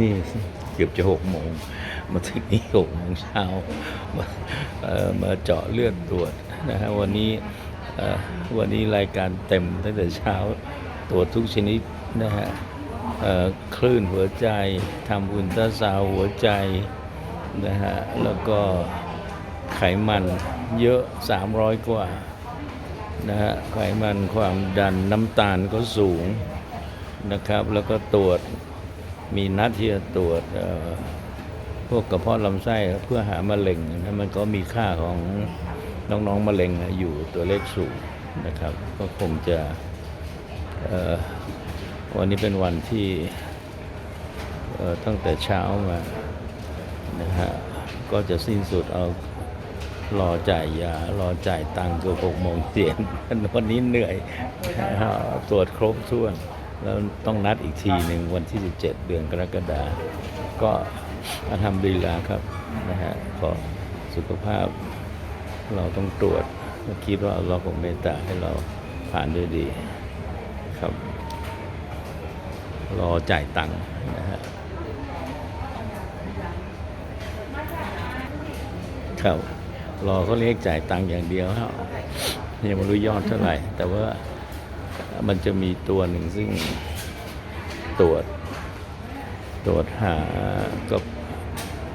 นี่เกือบจะหกโมงมาถึงนี่หกโมงเช้ามาเอ่อมาเจาะเลือดตรวจนะฮะวันนี้วันนี้รายการเต็มตั้งแต่เช้าตรวจทุกชนิดนะฮะคลื่นหัวใจทำอุลตราซาวหัวใจนะฮะแล้วก็ไขมันเยอะ 300 กว่านะฮะไขมันความดันน้ำตาลก็สูงนะครับ แล้วก็ตรวจ มีนัดที่จะตรวจพวกกระเพาะลำไส้เพื่อหามะเร็งนะมันก็มีค่าของน้องๆมะเร็งอยู่ตัวเลขสูงนะครับ ก็คงจะวันนี้เป็นวันที่ตั้งแต่เช้ามานะฮะก็จะสิ้นสุดเอารอจ่ายยารอจ่ายตังค์เกือบหกโมงเย็นวันนี้เหนื่อยตรวจครบถ้วน แล้วต้องนัดอีกทีหนึ่งวันที่ 17 เดือนกรกฎาก็มาทำดีลาครับนะฮะขอสุขภาพเราต้องตรวจคิดว่าเราคงเมตตาให้เราผ่านด้วยดีครับ รอจ่ายตังค์นะฮะครับรอเขาเรียกจ่ายตังค์อย่างเดียวครับยังไม่รู้ยอดเท่าไหร่ แต่ว่า มันจะมีตัวหนึ่งซึ่งตรวจตรวจหากับ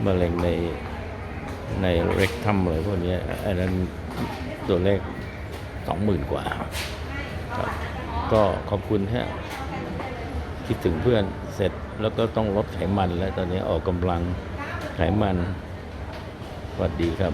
มะเร็งในในเร็กทัมอะไรพวกนี้อันนั้นตัวเลขสองหมื่นกว่าครับก็ขอบคุณฮะคิดถึงเพื่อนเสร็จแล้วก็ต้องลดไขมันแล้วตอนนี้ออกกำลังไขมันสวัสดีครับ